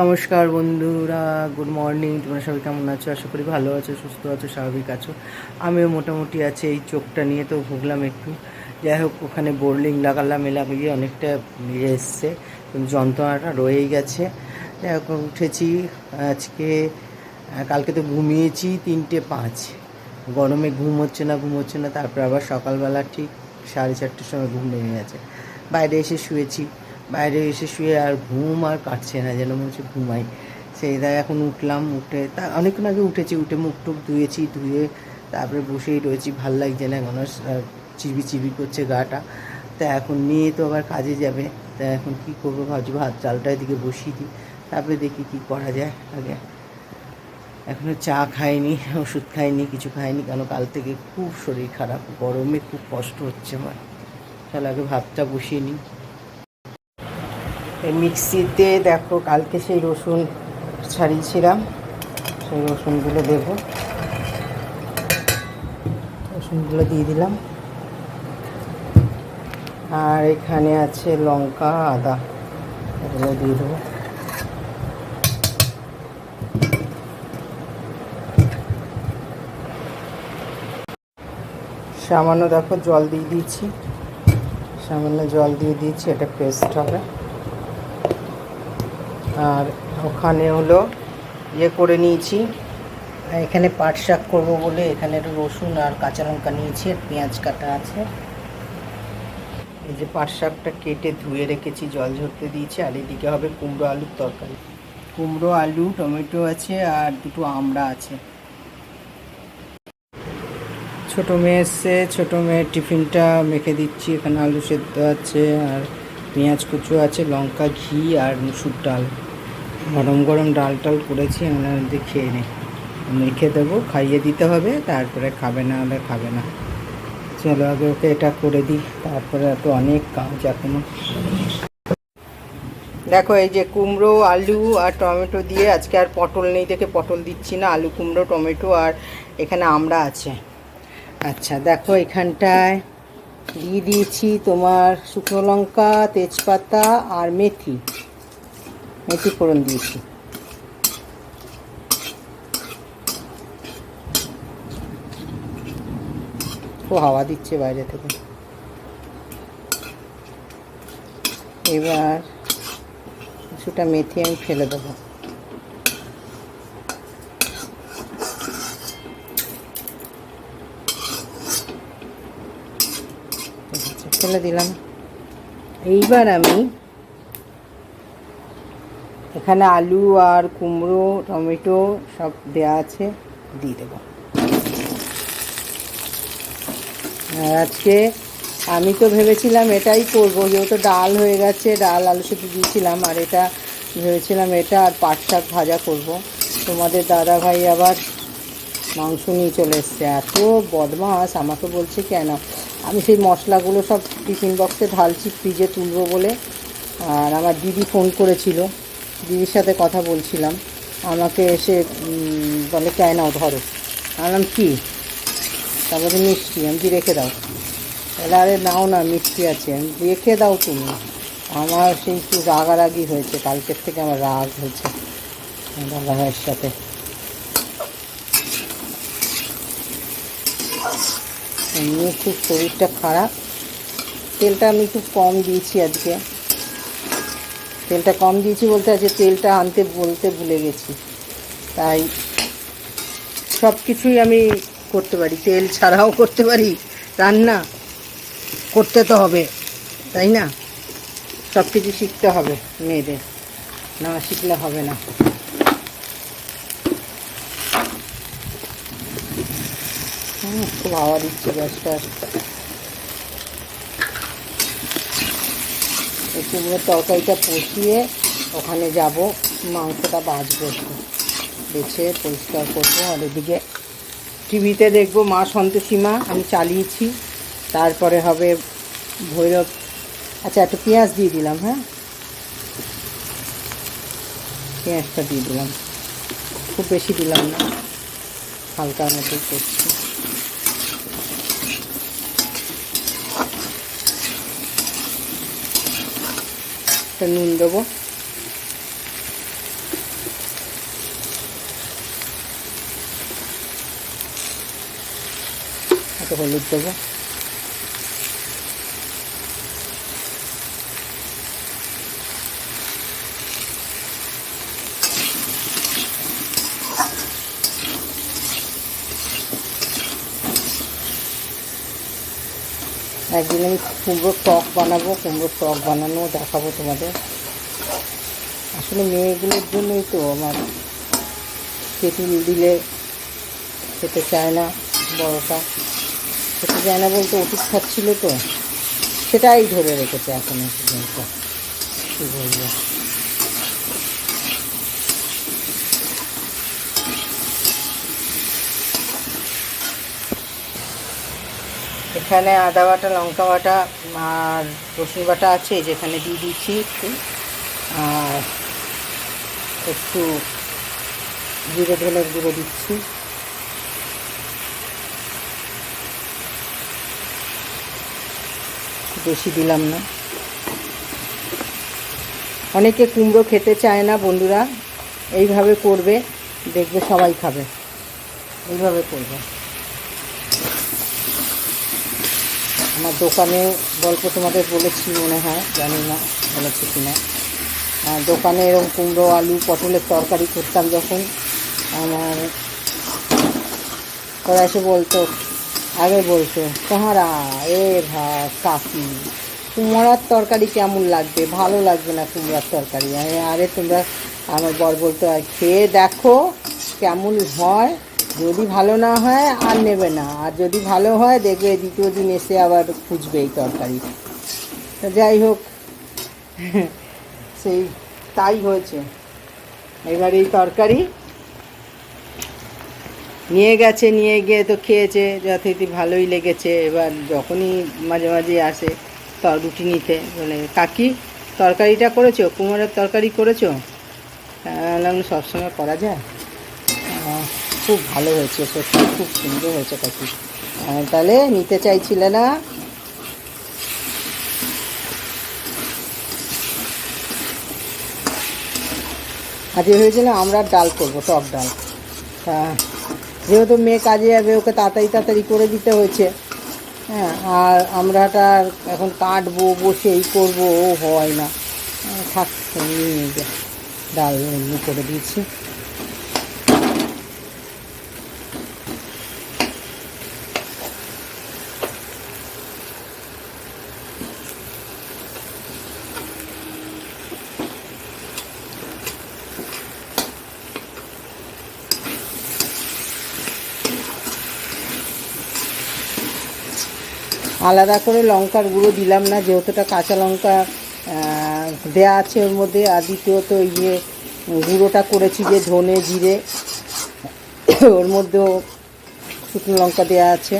নমস্কার বন্ধুরা good morning তোমরা সবাই কেমন আছো? আশা করি ভালো আছো, সুস্থ আছো, স্বাভাবিক আছো। আমিও মোটামুটি আছে এই চোখটা নিয়ে তো ভুগলাম একটু। যাই হোক, ওখানে বোর্ডিং লাগালাম লাগিয়ে অনেকটা ইয়ে এসছে, যন্ত্রণাটা রয়েই গেছে। যাই হোক, উঠেছি, আজকে কালকে তো ঘুমিয়েছি তিনটে পাঁচ। গরমে ঘুম হচ্ছে না, ঘুম হচ্ছে না, তারপর আবার সকালবেলা ঠিক সাড়ে চারটের সময় ঘুম ভেঙে গেছে। বাইরে এসে শুয়েছি। বাইরে এসে শুয়ে আর ঘুম আর কাটছে না, যেন মনে হচ্ছে ঘুমাই। সেই দায় এখন উঠলাম, উঠে তা অনেকক্ষণ আগে উঠেছি, উঠে মুখ টুক ধুয়েছি, ধুয়ে তারপরে বসেই রয়েছি, ভালো লাগছে না এখন চিবি চিবি করছে গাটা। তা এখন নিয়ে তো আবার কাজে যাবে, তা এখন কি করব ভাবছি, ভাত চালটা এদিকে বসিয়ে দিই, তারপরে দেখি কি করা যায় আগে। এখনও চা খাইনি, ওষুধ খাইনি, কিছু খাইনি, কেন কাল থেকে খুব শরীর খারাপ, গরমে খুব কষ্ট হচ্ছে আমার। তাহলে আগে ভাতটা বসিয়ে নিই। মিক্সিতে দেখো, কালকে সেই রসুন ছাড়িয়েছিলাম। সেই রসুনগুলো দেব। রসুনগুলো দিয়ে দিলাম। আর এখানে আছে লঙ্কা, আদা, এগুলো দিয়ে দেবো। সামান্য দেখো জল দিয়ে দিয়েছি। সামান্য জল দিয়ে দিয়েছি, এটা পেস্ট হবে। আর ওখানে হলো ইয়ে করে নিয়েছি। এখানে পাট শাক করব বলে এখানে একটু রসুন আর কাঁচা লঙ্কা নিয়েছি আর পেঁয়াজ কাটা আছে। এই যে পাট শাকটা কেটে ধুয়ে রেখেছি, জল ঝরতে দিয়েছি। আর এদিকে হবে কুমড়ো আলুর তরকারি। কুমড়ো, আলু, টমেটো আছে আর দুটো আমড়া আছে। ছোটো মেয়ে এসছে, ছোটো মেয়ের টিফিনটা মেখে দিচ্ছি। এখানে আলু সেদ্ধ আছে আর পেঁয়াজ কুচো আছে, লঙ্কা, ঘি আর মুসুর ডাল। গরম গরম ডাল টাল করেছি, আমরা খেয়ে নে মেখে দেবো, খাইয়ে দিতে হবে, তারপরে খাবে না হলে খাবে না। চলো আগে ওকে এটা করে দিই, তারপরে তো অনেক কাজ এখনও। দেখো এই যে কুমড়ো, আলু আর টমেটো দিয়ে আজকে আর পটল নেই দেখে পটল দিচ্ছি না, আলু, কুমড়ো, টমেটো আর এখানে আমড়া আছে। আচ্ছা দেখো এখানটায় দিয়ে দিয়েছি তোমার শুকনো লঙ্কা, তেজপাতা আর মেথি। মেথি ফোড়ন দিয়েছি। খুব হাওয়া দিচ্ছে বাইরে থেকে। এবার কিছুটা মেথি আমি ফেলে দেবো। ফেলে দিলাম। এইবার আমি এখানে আলু আর কুমড়ো, টমেটো সব দেওয়া আছে, দিয়ে দেবো। আজকে আমি তো ভেবেছিলাম এটাই করব, যেহেতু ডাল হয়ে গেছে, ডাল, আলু সেদ্ধ দিয়েছিলাম, আর এটা ভেবেছিলাম এটা আর পাট শাক ভাজা করব। তোমাদের দাদা ভাই আবার মাংস নিয়ে চলে এসছে। এত বদমাস আমাকে বলছে কেন? আমি সেই মশলাগুলো সব টিফিন বক্সে ঢালছি, ফ্রিজে তুলবো বলে। আর আমার দিদি ফোন করেছিল দিদির সাথে কথা বলছিলাম। আমাকে এসে বলে কেন নাও, ধরো। আনলাম কি? তারপরে মিষ্টি। আমি রেখে দাও। তাহলে আরে, নাও না, মিষ্টি আছে। আমি রেখে দাও তুমি। আমার সেই একটু রাগারাগি হয়েছে, কালকের থেকে আমার রাগ হয়েছে দাদা ভাইয়ের সাথে। এমনি খুব শরীরটা খারাপ। তেলটা আমি খুব কম দিয়েছি আজকে। তেলটা কম দিয়েছি বলতে আছে, তেলটা আনতে বলতে ভুলে গেছি। তাই সব কিছুই আমি করতে পারি, তেল ছাড়াও করতে পারি, রান্না করতে তো হবে, তাই না? সব কিছু শিখতে হবে মেয়েদের, না শিখলে হবে না। খুব হাওয়া দিচ্ছে গ্যাসটা কুমড়োর তরকারিটা কষিয়ে ওখানে যাব, মাংসটা একটু। বেছে পরিষ্কার করব, আর এদিকে টিভিতে দেখব মা সন্তোষীমা আমি চালিয়েছি। তারপরে হবে ভৈরব আচ্ছা একটু পেঁয়াজ দিয়ে দিলাম হ্যাঁ? পেঁয়াজটা দিয়ে দিলাম। খুব বেশি দিলাম না হালকার মতো করছি। একটা নুন দেবো। একটা হলুদ দেবো। একদিন আমি কুমড়োর টক বানাবো কুমড়োর টক বানানো দেখাবো তোমাদের। আসলে মেয়েগুলোর জন্যই তো আমার তেঁতুল দিলে খেতে চায় না বড়টা। খেতে চায় না বলতে ওষুধ খাচ্ছিল তো। সেটাই ধরে রেখেছে এখন পর্যন্ত। কী বলব? এখানে আদা বাটা, লঙ্কা বাটা আর রসুন বাটা আছে যেখানে দিয়ে দিচ্ছি একটু। আর একটু জিরে ধনের গুঁড়ো দিচ্ছি। বেশি দিলাম না। অনেকে কুমড়ো খেতে চায় না বন্ধুরা, এইভাবে করবে, দেখবে সবাই খাবে। এইভাবে করবে। আমার দোকানে গল্প তোমাদের বলেছি মনে হয়, জানি না বলেছি কিনা। আর দোকানে এরকম কুমড়ো, আলু, পটলের তরকারি করতাম যখন। আমার ওরা এসে বলতো, আগে বলতো কাহারা এ ভা কাকি, কুমড়ার তরকারি কেমন লাগবে? ভালো লাগবে না কুমড়ার তরকারি? আরে তোমরা, আমার বর বলতো, "আর খেয়ে দেখো কেমন হয়। যদি ভালো না হয়, আর নেবে না। আর যদি ভালো হয়, দেখবে দ্বিতীয় দিন এসে আবার খুঁজবে এই তরকারি। যাই হোক, সেই তাই হয়েছে। এবার এই তরকারি নিয়ে গেছে, নিয়ে গিয়ে তো খেয়েছে, যথারীতি ভালোই লেগেছে। এবার যখনই মাঝে মাঝে আসে তো রুটি নিতে, বলে, কাকি, তরকারিটা করেছ? কুমড়োর তরকারি করেছ? সবসময় করা যায়? খুব ভালো হয়েছে, সত্যি খুব সুন্দর হয়েছে কাকি তাহলে নিতে চাইছিলে না? আজকে হয়েছিল আমরা ডাল করব, টক ডাল। তা, যেহেতু মেয়ে কাজে যাবে, ওকে তাড়াতাড়ি তাড়াতাড়ি করে দিতে হয়েছে। হ্যাঁ আর আমরাটা এখন কাটবো, বসে এই করব, ও হয় না। থাক ডাল করে দিয়েছি। আলাদা করে লঙ্কার গুঁড়ো দিলাম না যেহেতুটা কাঁচা লঙ্কা দেয়া আছে ওর মধ্যে। আর দ্বিতীয়ত ইয়ে গুঁড়োটা করেছি যে ধনে, জিরে, ওর মধ্যেও শুকনো লঙ্কা দেওয়া আছে।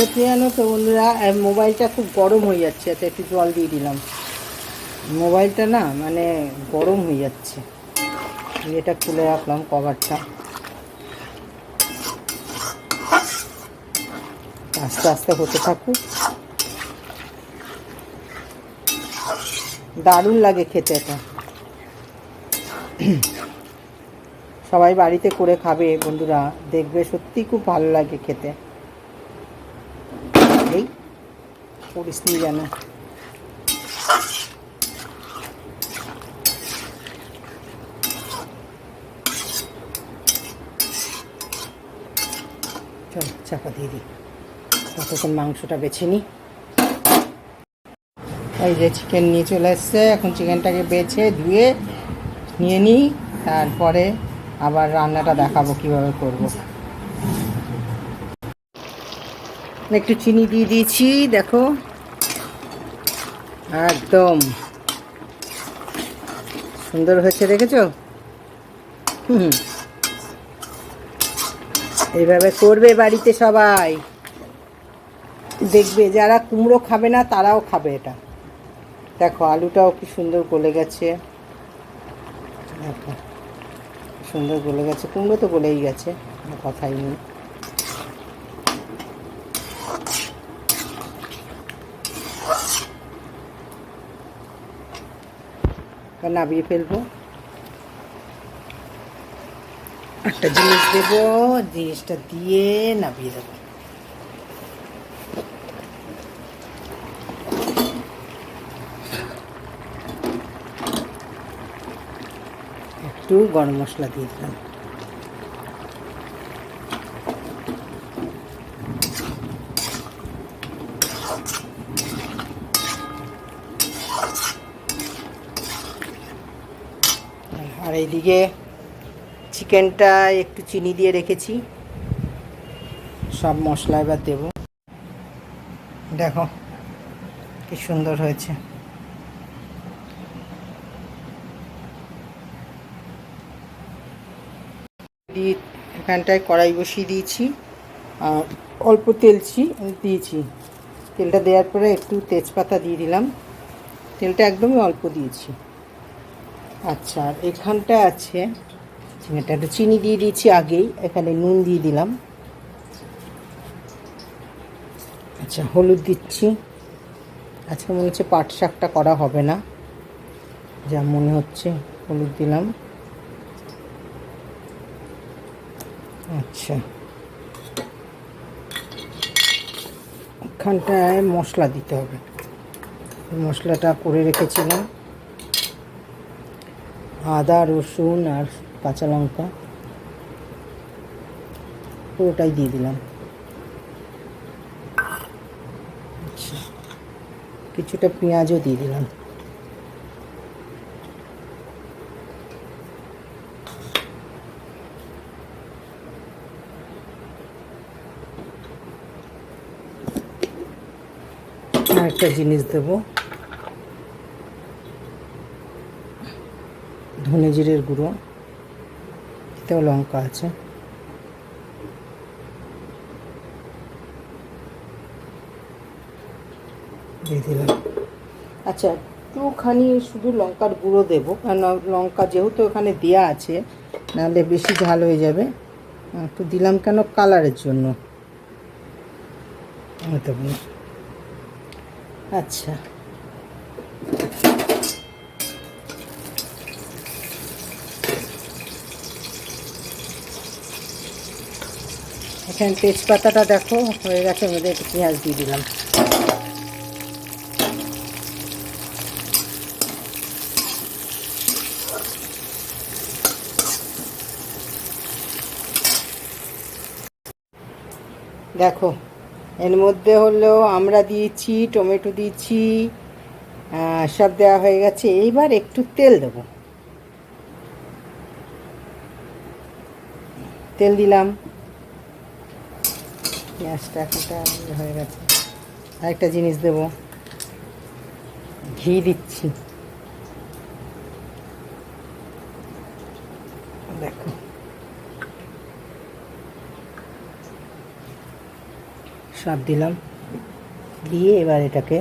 হচ্ছে জানো তো বন্ধুরা মোবাইলটা খুব গরম হয়ে যাচ্ছে আচ্ছা একটু জল দিয়ে দিলাম। মোবাইলটা না মানে গরম হয়ে যাচ্ছে। এটা খুলে রাখলাম কভারটা আস্তে আস্তে হতে থাকুক। দারুণ লাগে খেতে এটা। সবাই বাড়িতে করে খাবে বন্ধুরা, দেখবে সত্যি খুব ভালো লাগে খেতে। এই করিস নি যেন চল, চাপা দিয়ে দিই। ততক্ষণ মাংসটা বেছে নিই এই যে চিকেন নিয়ে চলে এসছে। এখন চিকেনটাকে বেছে, ধুয়ে, নিয়ে নিই তারপরে আবার রান্নাটা দেখাবো কীভাবে করব। একটু চিনি দিয়ে দিয়েছি, দেখো। একদম। সুন্দর হয়েছে, দেখেছ? এইভাবে করবে বাড়িতে সবাই। দেখবে, যারা কুমড়ো খাবে না, তারাও খাবে এটা। দেখো, আলুটাও কি সুন্দর গলে গেছে। দেখো, সুন্দর গলে গেছে। কুমড়ো তো গলেই গেছে কথাই নেই। এবার নাবিয়ে ফেলব একটা জিনিস দেবো জিনিসটা দিয়ে নাবিয়ে দেবো একটু গরম মশলা দিয়ে দিলাম আর এইদিকে চিকেনটা একটু চিনি দিয়ে রেখেছি। সব মশলা এবার দেব। দেখো কি সুন্দর হয়েছে। এখানটায় কড়াই বসিয়ে দিয়েছি। আর অল্প তেলছি দিয়েছি। তেলটা দেওয়ার পরে একটু তেজপাতা দিয়ে দিলাম। তেলটা একদমই অল্প দিয়েছি। আচ্ছা আর এখানটা আছে চিনিটা একটু চিনি দিয়ে দিয়েছি আগেই, এখানে নুন দিয়ে দিলাম। আচ্ছা হলুদ দিচ্ছি। আজকে মনে হচ্ছে পাট শাকটা করা হবে না। যা মনে হচ্ছে, হলুদ দিলাম। আচ্ছা। এখানটায় মশলা দিতে হবে। মশলাটা করে রেখেছিলাম। আদা, রসুন আর কাঁচা লঙ্কা পুরোটাই দিয়ে দিলাম। আচ্ছা কিছুটা পেঁয়াজও দিয়ে দিলাম। একটা জিনিস দেবো। ধনে জিরের গুঁড়ো, এতেও লঙ্কা আছে। দিয়ে দিলাম। আচ্ছা একটুখানি শুধু লঙ্কার গুঁড়ো দেবো, কারণ লঙ্কা যেহেতু ওখানে দেয়া আছে, নাহলে বেশি ঝাল হয়ে যাবে। একটু দিলাম কেন কালারের জন্য? আচ্ছা। এখানে তেজপাতাটা দেখো, হয়ে গেছে একটু পেঁয়াজ দিয়ে দিলাম। দেখো, এর মধ্যে হলো আমরা দিয়েছি, টমেটো দিয়েছি সব দেওয়া হয়ে গেছে। এইবার একটু তেল দেবো। তেল দিলাম। পেঁয়াজটা একটা হয়ে গেছে। আরেকটা জিনিস দেব। ঘি দিচ্ছি। দেখো। সব দিলাম। দিয়ে এবার এটাকে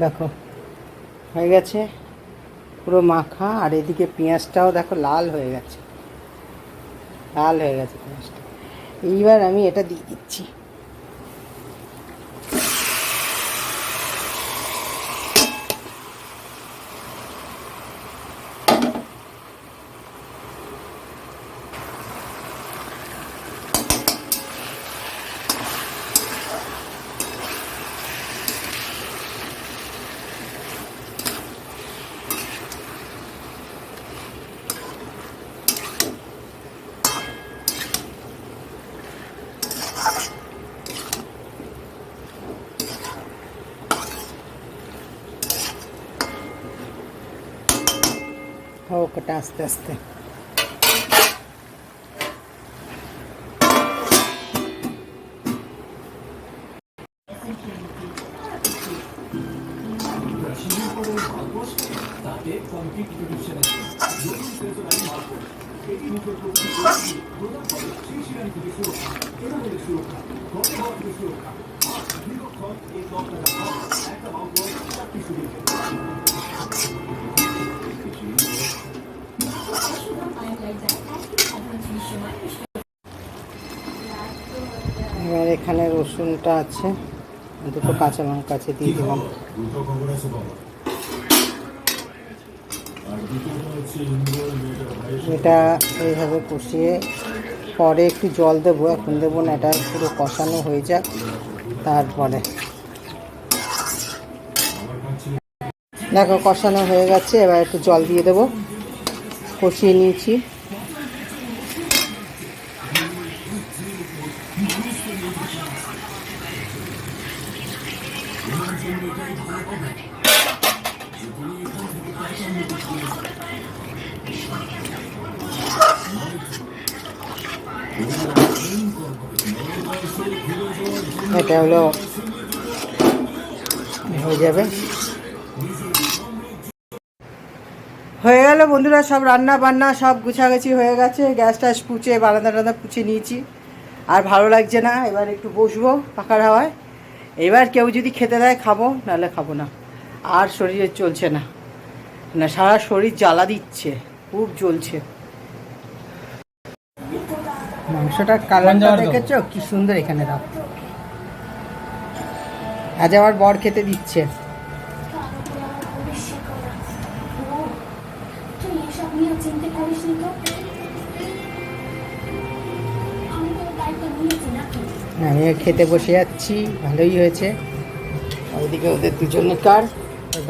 দেখো, হয়ে গেছে। পুরো মাখা, আর এদিকে পেঁয়াজটাও দেখো লাল হয়ে গেছে। লাল হয়ে গেছে পেঁয়াজটা। এইবার আমি এটা দিয়ে দিচ্ছি। হোক আস্তে আস্তে। তাতে রসুনটা আছে, দুটো কাঁচা লঙ্কা আছে, দিয়ে দিলাম। এটা এইভাবে কষিয়ে পরে একটু জল দেবো, এখন দেবো না, এটা পুরো কষানো হয়ে যাক, তারপরে। দেখো, কষানো হয়ে গেছে, এবার একটু জল দিয়ে দেবো। কষিয়ে নিয়েছি এটা হলো হয়ে যাবে হয়ে গেল বন্ধুরা সব রান্না বান্না সব গুছাগুছি হয়ে গেছে। গ্যাস ট্যাস পুচে বারান্দা টান্দা পুছে নিয়েছি। আর ভালো লাগছে না এবার একটু বসবো পাখার হাওয়ায়। এবার কেউ যদি খেতে দেয় খাব নাহলে খাব না। আর শরীরে চলছে না। না সারা শরীর জ্বালা দিচ্ছে খুব জ্বলছে। মাংসটার কালারটা দেখেছ? কি সুন্দর এখানে দাও। আজ আমার বর খেতে দিচ্ছে। আমি খেতে বসে যাচ্ছি। ভালোই হয়েছে। ওইদিকে ওদের দুজনেকার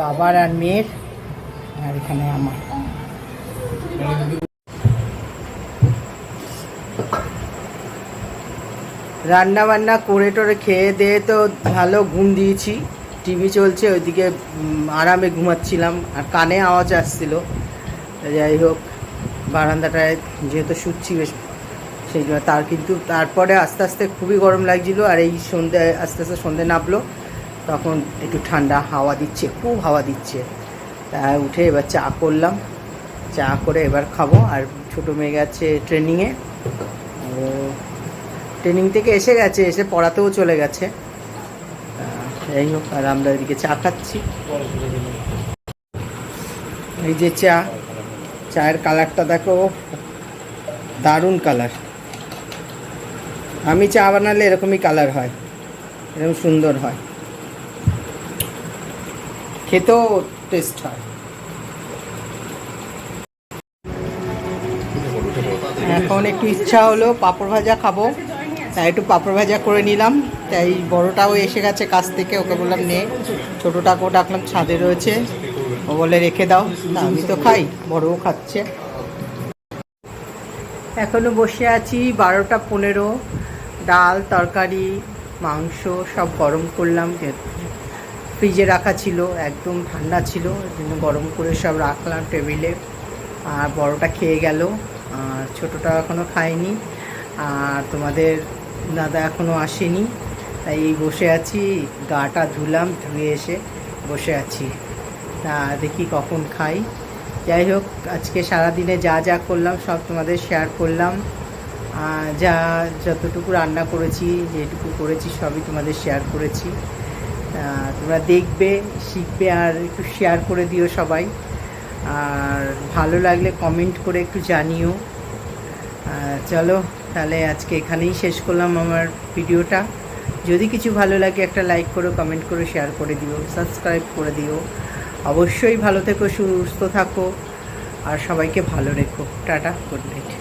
বাবার আর মেয়ের, আর এখানে আমার। রান্না বান্না করে টোরে খেয়ে দিয়ে তো ভালো ঘুম দিয়েছি। টিভি চলছে, ওইদিকে আরামে ঘুমাচ্ছিলাম, আর কানে আওয়াজ আসছিল। যাই হোক, বারান্দাটায় যেহেতু শুচ্ছি বেশ সেই জন্য তার কিন্তু তারপরে আস্তে আস্তে খুবই গরম লাগছিল আর এই সন্ধে, আস্তে আস্তে সন্ধে নামলো। তখন একটু ঠান্ডা হাওয়া দিচ্ছে, খুব হাওয়া দিচ্ছে। তা উঠে এবার চা করলাম। চা করে এবার খাব। আর ছোটো মেয়ে গেছে ট্রেনিংয়ে। ও ট্রেনিং থেকে এসে গেছে, এসে পড়াতেও চলে গেছে। যাই হোক, আর আমরা এদিকে চা খাচ্ছি। এই যে চা, চায়ের কালারটা দেখো। দারুণ কালার আমি চা বানালে এরকমই কালার হয়, এরকম সুন্দর হয়। খেতেও টেস্ট হয়। এখন একটু ইচ্ছা হলো পাঁপড় ভাজা খাব। তাই একটু পাঁপড় ভাজা করে নিলাম। তাই বড়টাও এসে গেছে কাছ থেকে, ওকে বললাম নে। ছোটোটাকেও ডাকলাম, ছাদে রয়েছে। ও বলে, রেখে দাও। না আমি তো খাই, বড়ও খাচ্ছে। এখনও বসে আছি, বারোটা পনেরো। ডাল, তরকারি, মাংস সব গরম করলাম ফ্রিজে রাখা ছিল, একদম ঠান্ডা ছিল জন্য গরম করে সব রাখলাম টেবিলে। আর বড়টা খেয়ে গেল, আর ছোটোটা এখনও খায়নি, আর তোমাদের দাদা এখনও আসেনি, তাই বসে আছি, গাটা ধুলাম, ধুয়ে এসে বসে আছি। তা দেখি কখন খাই। যাই হোক, আজকে সারাদিনে যা যা করলাম, সব তোমাদের শেয়ার করলাম। যা যতটুকু রান্না করেছি, যেটুকু করেছি, সবই তোমাদের শেয়ার করেছি। তোমরা দেখবে, শিখবে আর একটু শেয়ার করে দিও সবাই। আর ভালো লাগলে কমেন্ট করে একটু জানিও। চলো, তাহলে আজকে এখানেই শেষ করলাম আমার ভিডিওটা। যদি কিছু ভালো লাগে, একটা লাইক করো কমেন্ট করে শেয়ার করে দিও সাবস্ক্রাইব করে দিও। অবশ্যই ভালো থেকো, সুস্থ থাকো। আর সবাইকে ভালো রেখো। Tata good night